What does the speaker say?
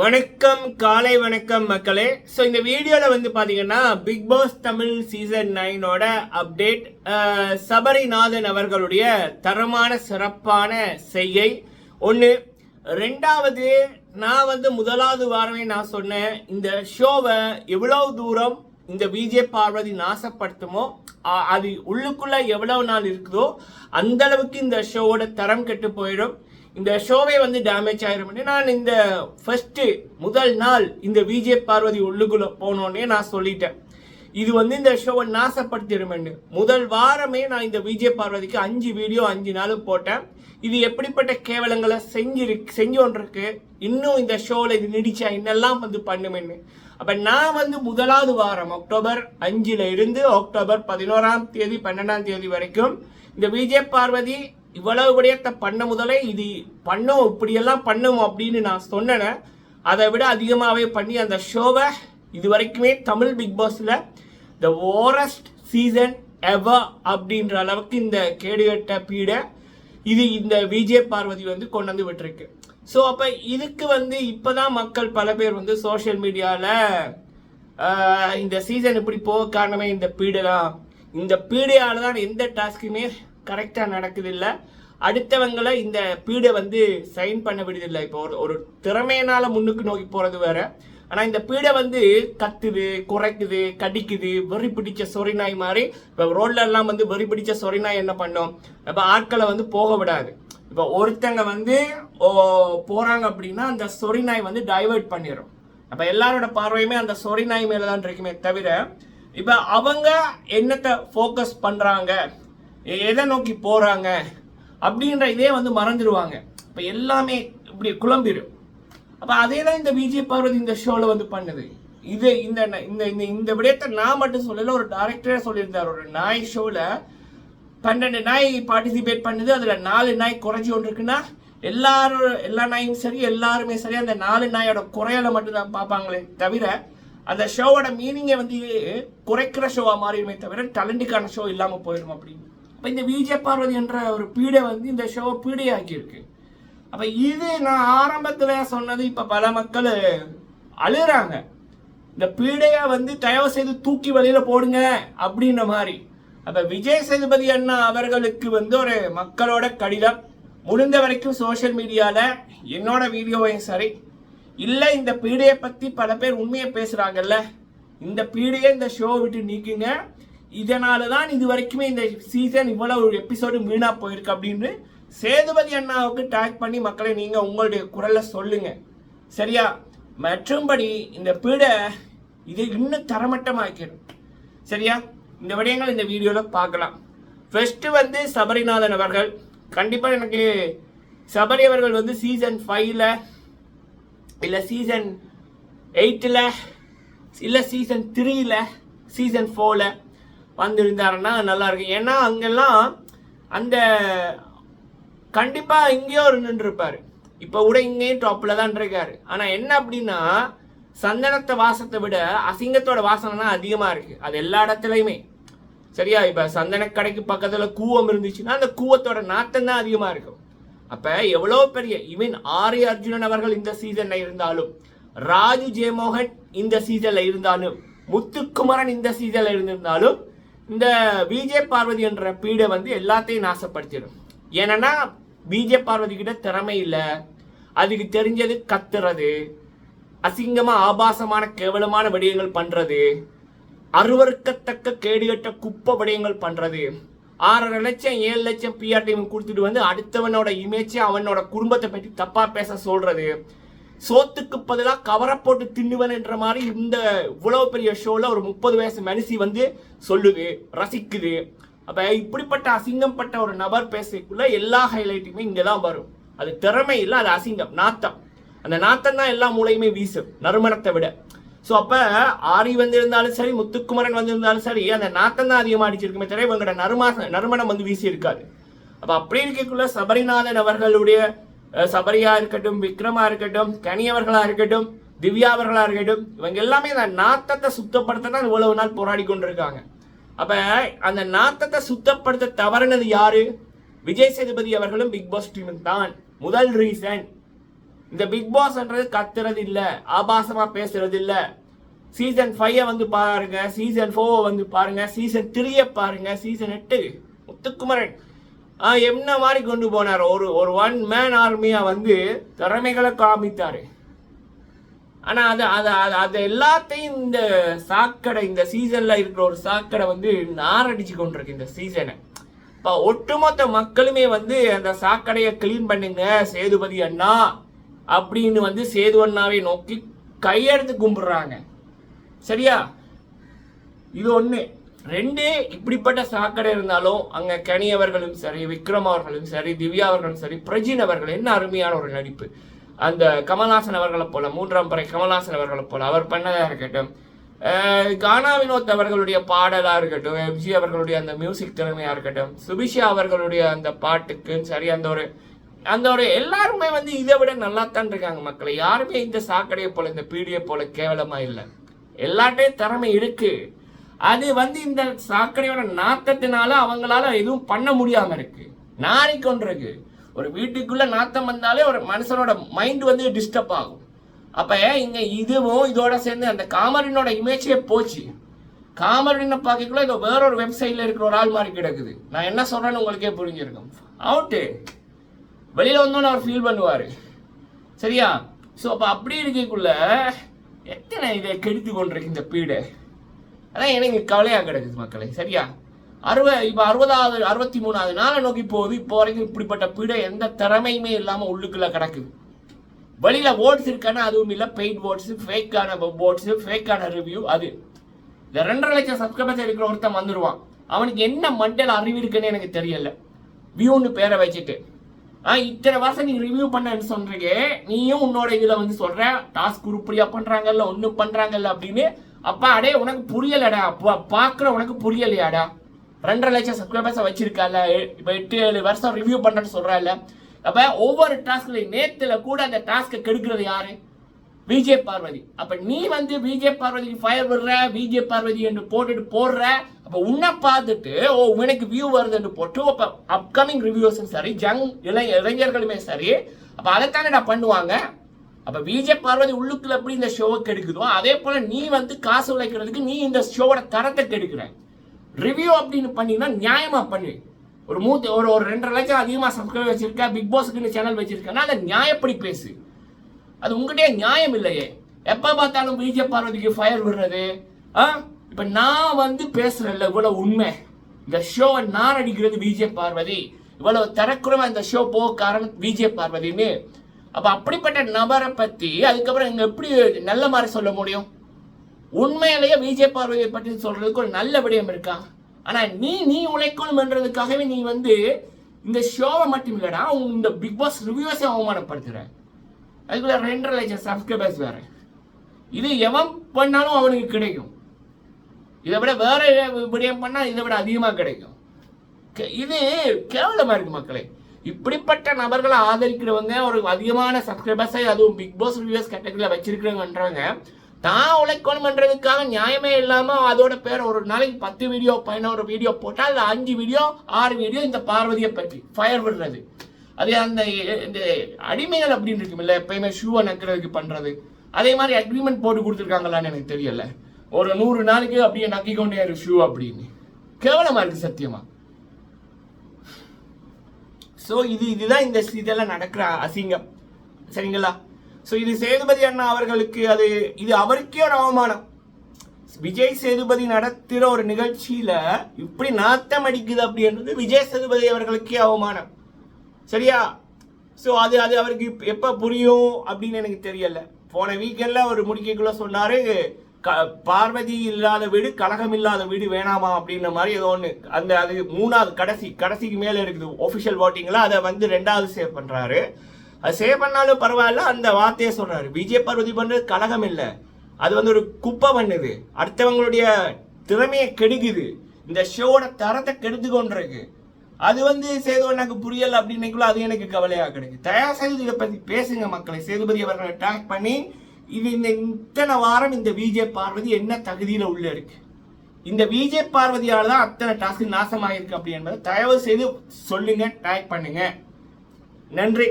வணக்கம் காலை வணக்கம் மக்களே. ஸோ இந்த வீடியோவில் வந்து பார்த்தீங்கன்னா பிக் பாஸ் தமிழ் சீசன் நைனோட அப்டேட் சபரிநாதன் அவர்களுடைய தரமான சிறப்பான செய்கை. ஒன்று ரெண்டாவது நான் வந்து முதலாவது வாரமே நான் சொன்னேன் இந்த ஷோவை எவ்வளவு தூரம் இந்த விஜே பார்வதி நாசப்படுத்துமோ அது உள்ளுக்குள்ள எவ்வளவு நாள் இருக்குதோ அந்த அளவுக்கு இந்த ஷோவோட தரம் கெட்டு போயிடும். இந்த ஷோவே வந்து டேமேஜ் ஆயிரும் நான் இந்த ஃபஸ்ட்டு முதல் நாள் இந்த விஜே பார்வதி உள்ளுக்குள்ள போனோடனே நான் சொல்லிட்டேன். இது வந்து இந்த ஷோவை நாசப்படுத்திடுமென்னு முதல் வாரமே நான் இந்த விஜய் பார்வதிக்கு அஞ்சு வீடியோ அஞ்சு நாள் போட்டேன். இது எப்படிப்பட்ட கேவலங்களை செஞ்சிரு செஞ்சோன்றிருக்கு இன்னும் இந்த ஷோவில் இது நீடிச்சா இன்னெல்லாம் வந்து பண்ணுமென்னு அப்போ நான் வந்து முதலாவது வாரம் அக்டோபர் அஞ்சில் இருந்து அக்டோபர் பதினோராம் தேதி பன்னெண்டாம் தேதி வரைக்கும் இந்த விஜய் பார்வதி இவ்வளவு விடயத்தை பண்ண முதலே இது பண்ணும் இப்படியெல்லாம் பண்ணும் அப்படின்னு நான் சொன்னேன் அதை விட அதிகமாகவே பண்ணி அந்த ஷோவை இது வரைக்குமே தமிழ் பிக் பாஸில் த ஓரஸ்ட் சீசன் எவர் அப்படின்ற அளவுக்கு இந்த கேடுகட்ட பீடை இது இந்த விஜய் பார்வதி வந்து கொண்டு வந்து விட்டுருக்கு. ஸோ அப்போ இதுக்கு வந்து இப்போ தான் மக்கள் பல பேர் வந்து சோஷியல் மீடியாவில் இந்த சீசன் இப்படி போக காரணமே இந்த பீடை தான் இந்த பீடையால் தான் எந்த டாஸ்க்குமே கரெக்டாக நடக்குது இல்லை அடுத்தவங்களை இந்த பீடை வந்து சைன் பண்ண விடுதில்லை. இப்போ ஒரு ஒரு திறமையினால் முன்னுக்கு நோக்கி போகிறது வேற. ஆனால் இந்த பீடை வந்து கத்துது குறைக்குது கடிக்குது வெறி பிடிச்ச சொறி நாய் மாதிரி. இப்போ ரோட்லலாம் வந்து வெறி பிடிச்ச சொறி நாய் என்ன பண்ணும்? இப்போ ஆட்களை வந்து போக விடாது. இப்போ ஒருத்தங்க வந்து ஓ, அப்படின்னா அந்த சொறி நாய் வந்து டைவர்ட் பண்ணிடும் அப்போ எல்லாரோட பார்வையுமே அந்த சொறி நாய் மேலே தான் இருக்குமே தவிர இப்போ அவங்க என்னத்தை ஃபோக்கஸ் பண்ணுறாங்க எதை நோக்கி போகிறாங்க அப்படின்ற இதே வந்து மறந்துடுவாங்க இப்போ எல்லாமே இப்படி குழம்பிடும் அப்போ அதே தான் இந்த விஜய் பார்வதி இந்த ஷோவில் வந்து பண்ணுது. இது இந்த இந்த இந்த இந்த விடயத்தை நான் மட்டும் சொல்லலை ஒரு டைரக்டரே சொல்லியிருந்தார். ஒரு நாய் ஷோவில் பன்னெண்டு நாய் பார்ட்டிசிபேட் பண்ணுது அதில் நாலு நாய் குறைஞ்சி ஒன்று இருக்குன்னா எல்லாரும் எல்லா நாயும் சரி எல்லாருமே சரி அந்த நாலு நாயோட குறையலை மட்டும்தான் பார்ப்பாங்களே தவிர அந்த ஷோவோட மீனிங்கை வந்து குறைக்கிற ஷோவா மாறிடுமே தவிர டேலண்ட்டுக்கான ஷோ இல்லாமல் போயிடும் அப்படின்னு. அப்போ இந்த விஜய பார்வதி என்ற ஒரு பீடை வந்து இந்த ஷோவை பீடையாக்கியிருக்கு. அப்போ இது நான் ஆரம்பத்தில் சொன்னது இப்போ பல மக்கள் அழுகிறாங்க. இந்த பீடையை வந்து தயவு செய்து தூக்கி வழியில் போடுங்க அப்படின்ற மாதிரி. அப்போ விஜய் சேதுபதி அண்ணா அவர்களுக்கு வந்து ஒரு மக்களோட கடிதம். முடிந்த வரைக்கும் சோஷியல் மீடியாவில் என்னோட வீடியோவையும் சரி இல்லை இந்த பீடையை பற்றி பல பேர் உண்மையை பேசுகிறாங்கல்ல இந்த பீடையை இந்த ஷோ விட்டு நீக்குங்க. இதனால தான் இது வரைக்குமே இந்த சீசன் இவ்வளவு எபிசோடு வீணாக போயிருக்கு அப்படின்னு சேதுபதி அண்ணாவுக்கு டேக் பண்ணி மக்களை நீங்கள் உங்களுடைய குரலை சொல்லுங்க. சரியா? மற்றும்படி இந்த பீடை இது இன்னும் தரமட்டமாக்கிடும். சரியா? இந்த விடயங்கள் இந்த வீடியோவில் பார்க்கலாம். ஃபர்ஸ்ட்டு வந்து சபரிநாதன் அவர்கள். கண்டிப்பாக எனக்கு சபரி அவர்கள் வந்து சீசன் ஃபைவ்ல இல்லை சீசன் எயிட்டில் இல்லை சீசன் த்ரீயில் சீசன் ஃபோரில் வந்திருந்தாருன்னா நல்லா இருக்கும் ஏன்னா அங்கெல்லாம் அந்த கண்டிப்பாக இங்கேயோ இருந்துருப்பார் இப்போ கூட இங்கேயும் டாப்பில் தான் இருக்காரு. ஆனால் என்ன அப்படின்னா சந்தனத்தை வாசத்தை விட அசிங்கத்தோட வாசனை தான் அதிகமாக இருக்குது அது எல்லா இடத்துலையுமே. சரியா? இப்போ சந்தன கடைக்கு பக்கத்தில் கூவம் இருந்துச்சுன்னா அந்த கூவத்தோட நாத்தம் தான் அதிகமாக இருக்கும். அப்போ எவ்வளோ பெரிய ஈவன் ஆரிய அர்ஜுனன் அவர்கள் இந்த சீசனில் இருந்தாலும் ராஜு ஜெயமோகன் இந்த சீசனில் இருந்தாலும் முத்துக்குமரன் இந்த சீசனில் இருந்திருந்தாலும் இந்த விஜய் பார்வதி என்ற பீடை வந்து எல்லாத்தையும் நாசப்படுத்திடும். ஏன்னா விஜய் பார்வதி கிட்ட திறமை இல்லை. அதுக்கு தெரிஞ்சது கத்துறது. அசிங்கமா ஆபாசமான கேவலமான விடயங்கள் பண்றது. அருவருக்கத்தக்க கேடுகட்ட குப்பை விடயங்கள் பண்றது. ஆறரை லட்சம் ஏழு லட்சம் பிஆர்டிஎம் கொடுத்துட்டு வந்து அடுத்தவனோட இமேஜ் அவனோட குடும்பத்தை பற்றி தப்பா பேச சொல்றது. சோத்துக்கு பதிலாக கவரை போட்டு தின்னுவன் என்ற மாதிரி இந்த இவ்வளவு பெரிய ஷோவில் ஒரு முப்பது வயசு மனுஷி வந்து சொல்லுது ரசிக்குது. அப்போ இப்படிப்பட்ட அசிங்கப்பட்ட ஒரு நபர் பேசக்குள்ள எல்லா ஹைலைட்டுமே இங்கே தான் வரும். அது திறமை இல்லை அது அசிங்கம் நாத்தம். அந்த நாத்தம் தான் எல்லா மூலையுமே வீசும் நறுமணத்தை விட. ஸோ அப்போ ஆரி வந்திருந்தாலும் சரி முத்துக்குமரன் வந்திருந்தாலும் சரி அந்த நாத்தம் தான் அதிகமாக அடிச்சிருக்குமே தவிர இவங்களோட நறுமாச நறுமணம் வந்து வீசி இருக்காது அப்போ அப்படி இருக்கக்குள்ள சபரிநாதன் அவர்களுடைய சபரியா இருக்கட்டும் விக்ரமா இருக்கட்டும் கனியவர்களா இருக்கட்டும் திவ்யாவர்களா இருக்கட்டும் இவங்க எல்லாமே அந்த நாத்தத்தை சுத்தப்படுத்த தான் இவ்வளவு நாள் போராடி கொண்டிருக்காங்க. அப்ப அந்த நாத்தத்தை சுத்தப்படுத்த தவறினது யாரு? விஜய் சேதுபதி அவர்களும் பிக் பாஸ் டீமும் தான். முதல் ரீசன் இந்த பிக் பாஸ்ன்றது கத்துறது இல்ல ஆபாசமா பேசுறது இல்ல. சீசன் ஃபைவ் வந்து பாருங்க சீசன் ஃபோர் வந்து பாருங்க சீசன் த்ரீயை பாருங்க சீசன் எட்டு முத்துக்குமரன். என்ன மாதிரி கொண்டு போனார்? ஒரு ஒரு ஒன் மேன் ஆர்மியா வந்து திறமைகளை காமித்தார். ஆனால் அது அது அது அது எல்லாத்தையும் இந்த சாக்கடை இந்த சீசனில் இருக்கிற ஒரு சாக்கடை வந்து நாரடிச்சு கொண்டிருக்கு இந்த சீசனை இப்போ ஒட்டுமொத்த மக்களுமே வந்து அந்த சாக்கடையை க்ளீன் பண்ணுங்க சேதுபதி அண்ணா அப்படின்னு வந்து சேது அண்ணாவை நோக்கி கையெடுத்து கும்பிடுறாங்க. சரியா? இது ஒன்று ரெண்டே இப்படிப்பட்ட சாக்கடை இருந்தாலும் அங்க கனி அவர்களும் சரி விக்ரம் அவர்களும் சரி திவ்யா அவர்களும் சரி பிரஜின் அவர்கள் என்ன அருமையான ஒரு நடிப்பு. அந்த கமல்ஹாசன் அவர்களை போல மூன்றாம் பறை கமல்ஹாசன் அவர்களை போல அவர் பண்ணதாக இருக்கட்டும். கானா வினோத் அவர்களுடைய பாடலா இருக்கட்டும் எம்ஜி அவர்களுடைய அந்த மியூசிக் திறமையா இருக்கட்டும் சுபிஷா அவர்களுடைய அந்த பாட்டுக்கு சரி அந்த ஒரு அந்த ஒரு எல்லாருமே வந்து இதை விட நல்லா தான் இருக்காங்க மக்களை. யாருமே இந்த சாக்கடையை போல இந்த பீடியை போல கேவலமா இல்லை. எல்லாட்டையும் திறமை இருக்குது அது வந்து இந்த சாக்கடையோட நாத்தத்தினால அவங்களால எதுவும் பண்ண முடியாம இருக்கு. நாறிக்கொண்டிருக்கு ஒரு வீட்டுக்குள்ள நாத்தம் வந்தாலே ஒரு மனுஷனோட மைண்ட் வந்து டிஸ்டர்ப் ஆகும். அப்ப இங்க இதுவும் இதோட சேர்ந்து அந்த காமரினோட இமேஜே போச்சு. காமரினை பார்க்கக்குள்ள இதோ வேற ஒரு வெப்சைட்ல இருக்கிற ஒரு ஆள் மாதிரி கிடக்குது. நான் என்ன சொல்றேன்னு உங்களுக்கே புரிஞ்சிருக்கும். அவுட்டு வெளியில வந்தோன்னு அவர் ஃபீல் பண்ணுவார். சரியா? ஸோ அப்போ அப்படி இருக்கக்குள்ள எத்தனை இதை கெடுத்து கொண்டிருக்கு இந்த பீடை? ஆனால் எனக்கு கவலையாக கிடக்குது மக்களை சரியா? அறுப இப்போ அறுபதாவது அறுபத்தி மூணாவது நாளை நோக்கி போகுது. இப்போ வரைக்கும் இப்படிப்பட்ட பீடை எந்த திறமையுமே இல்லாமல் உள்ளுக்குள்ளே கிடக்குது. வெளியில் ஓட்ஸ் இருக்கானா அதுவும் இல்லை பெய்ட் ஓட்ஸு ஃபேக்கான ஓட்ஸ் ஃபேக்கான ரிவ்யூ அது. இந்த ரெண்டரை லட்சம் சப்ஸ்கிரைபர்ஸ் இருக்கிற ஒருத்தன் வந்துடுவான் அவனுக்கு என்ன மண்டல் அறிவு இருக்குன்னு எனக்கு தெரியல. வியூன்னு பேரை வச்சுட்டு. ஆ இத்தனை வருஷம் நீ ரிவ்யூ பண்ணன்னு சொல்றீங்க. நீயும் உன்னோட இதில் வந்து சொல்கிற டாஸ்க் உருப்படியாக பண்ணுறாங்கல்ல ஒன்றும் பண்ணுறாங்கல்ல அப்படின்னு அப்பா அடே உனக்கு புரியலடா. அப்பா பார்க்குற உனக்கு புரியலையாடா. ரெண்டரை லட்சம் சப்ஸ்கிரைபர்ஸை வச்சிருக்கால. இப்போ எட்டு ஏழு வருஷம் ரிவ்யூ பண்ணுறேன்னு சொல்றல அப்போ ஒவ்வொரு டாஸ்க்லையும் நேத்தில் கூட அந்த டாஸ்க்கை கெடுக்கிறது யாரு? விஜய் பார்வதி. அப்போ நீ வந்து விஜய் பார்வதிக்கு ஃபயர் விடுற விஜய் பார்வதி என்று போட்டுட்டு போடுற. அப்போ உன்னை பார்த்துட்டு ஓ உனக்கு வியூ வருதுன்னு போட்டு அப்போ அப்கமிங் ரிவ்யூஸும் சரி ஜங் இளைஞ இளைஞர்களுமே சரி அப்ப அதைத்தானடா பண்ணுவாங்க? அப்ப விஜய் பார்வதி உள்ளுக்குள்ள எப்படி இந்த ஷோவை கெடுக்குதோ அதே போல நீ வந்து காசு உழைக்கிறதுக்கு நீ இந்த ஷோவோட தரத்தை கெடுக்கிற. ரிவ்யூ அப்படின்னு பண்ணீங்கன்னா நியாயமா பண்ணு. ஒரு மூத்த ஒரு ஒரு ரெண்டரை லட்சம் அதிகமாக சப்ஸ்கிரைப் வச்சிருக்க பிக் பாஸ்க்குன்னு சேனல் வச்சிருக்கேன்னா அதை நியாயப்படி பேசு. அது உங்ககிட்டயே நியாயம் இல்லையே. எப்போ பார்த்தாலும் பிஜே பார்வதிக்கு ஃபயர் விடுறது? ஆ? இப்போ நான் வந்து பேசுறேன்ல இவ்வளோ உண்மை. இந்த ஷோவை நான் அடிக்கிறது பிஜே பார்வதி இவ்வளவு தரக்குறமா இந்த ஷோ போக காரணம் பிஜே பார்வதின்னு அப்போ அப்படிப்பட்ட நபரை பற்றி அதுக்கப்புறம் இங்கே எப்படி நல்ல மாதிரி சொல்ல முடியும்? உண்மையிலேயே விஜய் பார்வையை பற்றி சொல்கிறதுக்கு ஒரு நல்ல விடயம் இருக்கா? ஆனால் நீ நீ உழைக்கணும்ன்றதுக்காகவே நீ வந்து இந்த ஷோவை மட்டும் இல்லைடா உன் இந்த பிக் பாஸ் ரிவ்யூஸை அவமானப்படுத்துகிறேன் அதுக்குள்ள ரெண்டரை லட்சம் சப்ஸ்கிரைபர்ஸ் வேறு. இது எவன் பண்ணாலும் அவனுக்கு கிடைக்கும். இதை விட வேற விடயம் பண்ணால் இதை விட அதிகமாக கிடைக்கும். இது கேவலமாக இருக்கு மக்களே. இப்படிப்பட்ட நபர்களை ஆதரிக்கிறவங்க ஒரு அதிகமான சப்ஸ்கிரைபர்ஸை அதுவும் பிக் பாஸ் ரிவ்யூஸ் கேட்டகரியில் வச்சிருக்கிறவங்கன்றவங்க தான் உழைக்கணும்ன்றதுக்காக நியாயமே இல்லாமல் அதோட பேர் ஒரு நாளைக்கு பத்து வீடியோ பதினோரு வீடியோ போட்டால் அதுல அஞ்சு வீடியோ ஆறு வீடியோ இந்த பார்வதியை பற்றி ஃபயர் விடுறது. அது அந்த இந்த அடிமைகள் அப்படின்னு இருக்குமில்ல எப்பயுமே ஷூவை நக்கிறதுக்கு பண்ணுறது அதே மாதிரி அக்ரிமெண்ட் போட்டு கொடுத்துருக்காங்களான்னு எனக்கு தெரியல. ஒரு நூறு நாளைக்கு அப்படியே நக்கிக்கொண்டே இரு ஷூ அப்படின்னு. கேவலமாக இருக்குது சத்தியமாக ஸோ இது இதுதான் இந்த இதெல்லாம் நடக்கிற அசிங்கம். சரிங்களா? ஸோ இது சேதுபதி அண்ணா அவர்களுக்கு அது இது அவருக்கே ஒரு அவமானம். விஜய் சேதுபதி நடத்துகிற ஒரு நிகழ்ச்சியில் இப்படி நாத்தம் அடிக்குது அப்படின்றது விஜய் சேதுபதி அவர்களுக்கே அவமானம். சரியா? ஸோ அது அது அவருக்கு எப்போ புரியும் அப்படின்னு எனக்கு தெரியல. போன வீக்கெண்டில் அவர் முடிக்கக்குள்ளே சொன்னார் க பார்வதி இல்லாத வீடு கலகம் இல்லாத வீடு வேணாமா அப்படின்ற மாதிரி ஏதோ ஒன்று அந்த அது மூணாவது கடைசி கடைசிக்கு மேலே இருக்குது ஒஃபிஷியல் ஓட்டிங்கில் அதை வந்து ரெண்டாவது சேவ் பண்ணுறாரு அது சேவ் பண்ணாலும் பரவாயில்ல அந்த வார்த்தையை சொல்கிறாரு விஜய் பார்வதி பண்ணுறது கலகம் இல்லை. அது வந்து ஒரு குப்பை பண்ணுது. அடுத்தவங்களுடைய திறமையை கெடுக்குது. இந்த ஷோவோட தரத்தை கெடுத்து கொண்டிருக்கு. அது வந்து சேதுவண்ணாக்கு புரியல அப்படின்னைக்குள்ள அது எனக்கு கவலையாக கிடைக்கு. தயார் செய்து இதை பற்றி பேசுங்க மக்களை. சேதுபதி அவர்களை அட்டாக் பண்ணி இது இந்த இத்தனை வாரம் இந்த விஜே பார்வதி என்ன தகுதியில் உள்ள இருக்கு? இந்த விஜே பார்வதியால் தான் அத்தனை டாஸ்க் நாசமாயிருக்கு அப்படி என்பதை தயவு செய்து சொல்லுங்க டாக் பண்ணுங்க. நன்றி.